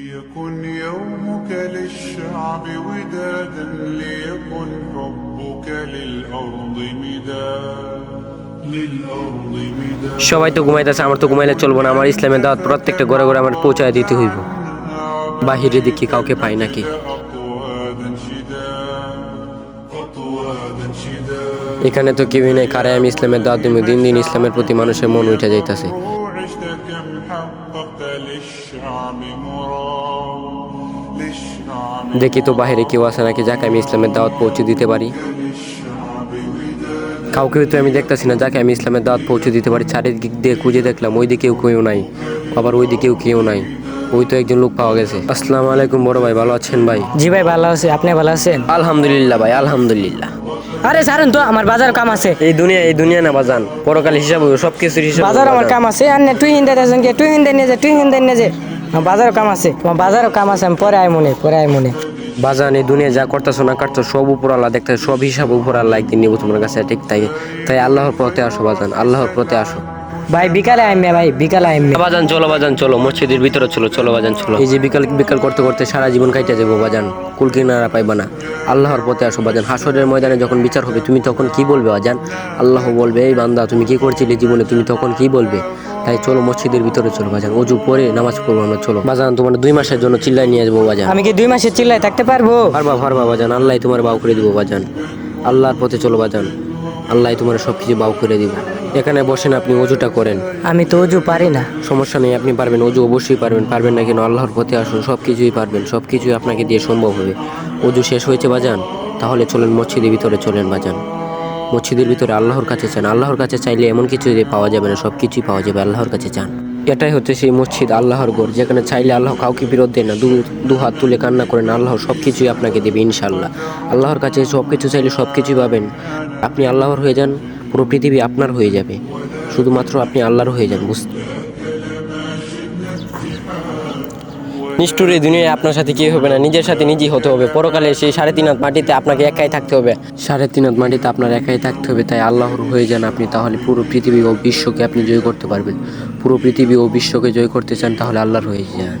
ليكن يومك للشعب ودادا ليكن حبك للأرض مداد للأرض مداد সবাই তো ঘুমাইতেছে আমার তো ঘুমাইলে চলবো না আমার ইসলামের দাওয়াত প্রত্যেকটা ঘরে ঘরে আমার পৌঁছায় দিতে হইব বাহিরে দেখি কাউকে পাই নাকি خطوادا شداد خطوادا شداد এখানে তো কেউই নেই কারে আমি ইসলামের দাওয়াত দিব দিন দিন ইসলামের প্রতি মানুষের মন উঠে যাইতাছে দেখি তো বাহিরে কেউ আছে নাকি যাকে আমি ইসলামের দাওয়াত পৌঁছে দিতে পারি। কাউকে তো আমি দেখতেছি না যাকে আমি ইসলামের দাওয়াত পৌঁছে দিতে পারি। চারিদিক দিয়ে খুঁজে দেখলাম ওই দিকেও কেউ নাই। আবার ওই দিকেও কেউ নাই। ওই তো একজন লোক পাওয়া গেছে। আসসালামু আলাইকুম বড় ভাই ভালো আছেন ভাই? জি ভাই ভালো আছে। আপনি ভালো আছেন? আলহামদুলিল্লাহ ভাই আলহামদুলিল্লাহ। আরে ছাড়েন তো আমার বাজার কাম আছে। এই দুনিয়া এই দুনিয়া না বাজান। পরকাল হিসাব সব কিছুর হিসাব বাজার আমার কাম আছে আর না তুই হিন্দা দেন তুই হিন্দা নিয়ে যা তুই হিন্দা নিয়ে যা। আমার বাজারও কাম আছে তোমার বাজারও কাম আছে আমি পরে আয় মনে পরে আয় মনে। বাজান এই দুনিয়া যা করতেছো না কাটছো সব উপর আল্লাহ দেখতে সব হিসাব উপর আল্লাহ একদিন নিব তোমার কাছে ঠিক তাই তাই আল্লাহর পথে আসো বাজান আল্লাহর পথে আসো। ভাই বিকালে আইমে ভাই বিকালে আইমে বাজান চলো বাজান চলো। মসজিদের ভিতরে চলো চলো বাজান চলো। এই যে বিকাল বিকাল করতে করতে সারা জীবন কাইতে যাব বাজান। কুল কিনারা পাইবা না। আল্লাহর পথে আসো বাজান। হাসরের ময়দানে যখন বিচার হবে তুমি তখন কি বলবে বাজান? আল্লাহ বলবে এই বান্দা তুমি কি করছিলে জীবনে? তুমি তখন কি বলবে? তাই চলো মসজিদের ভিতরে চলো বাজান। অজু পরে নামাজ পড়ব আমরা চলো। বাজান তোমার দুই মাসের জন্য চিল্লাই নিয়ে যাব বাজান। আমি কি দুই মাসের চিল্লায় থাকতে পারব? পারবা পারবা বাজান। আল্লাহ তোমার বাউ করে দিব বাজান। আল্লাহর পথে চলো বাজান। আল্লাহ তোমার সব কিছু বাউ করে দিব। এখানে বসেন আপনি অজুটা করেন। আমি তো অজু পারি না। সমস্যা নেই আপনি পারবেন অজু অবশ্যই পারবেন। পারবেন না কেন আল্লাহর পথে আসুন সব কিছুই পারবেন সব কিছুই আপনাকে দিয়ে সম্ভব হবে। অজু শেষ হয়েছে বাজান? তাহলে চলেন মসজিদের ভিতরে চলেন বাজান। মসজিদের ভিতরে আল্লাহর কাছে চান। আল্লাহর কাছে চাইলে এমন কিছু যে পাওয়া যাবে না সব কিছুই পাওয়া যাবে আল্লাহর কাছে চান। এটাই হচ্ছে সেই মসজিদ আল্লাহর ঘর যেখানে চাইলে আল্লাহ কাউকে বিরোধ দেয় না দু দু হাত তুলে কান্না করেন আল্লাহ সব কিছুই আপনাকে দেবে ইনশাল্লাহ আল্লাহর কাছে সব কিছু চাইলে সব কিছুই পাবেন। আপনি আল্লাহর হয়ে যান। পুরো পৃথিবী আপনার হয়ে যাবে। শুধুমাত্র আপনি আল্লাহর হয়ে যান, বুঝতে নিষ্ঠুর এই দুনিয়ায় আপনার সাথে কি হবে না, নিজের সাথে নিজেই হতে হবে। পরকালে সেই সাড়ে তিন হাত মাটিতে আপনাকে একাই থাকতে হবে। সাড়ে তিন হাত মাটিতে আপনার একাই থাকতে হবে, তাই আল্লাহর হয়ে যান আপনি, তাহলে পুরো পৃথিবী ও বিশ্বকে আপনি জয় করতে পারবেন। পুরো পৃথিবী ও বিশ্বকে জয় করতে চান, তাহলে আল্লাহর হয়ে যান।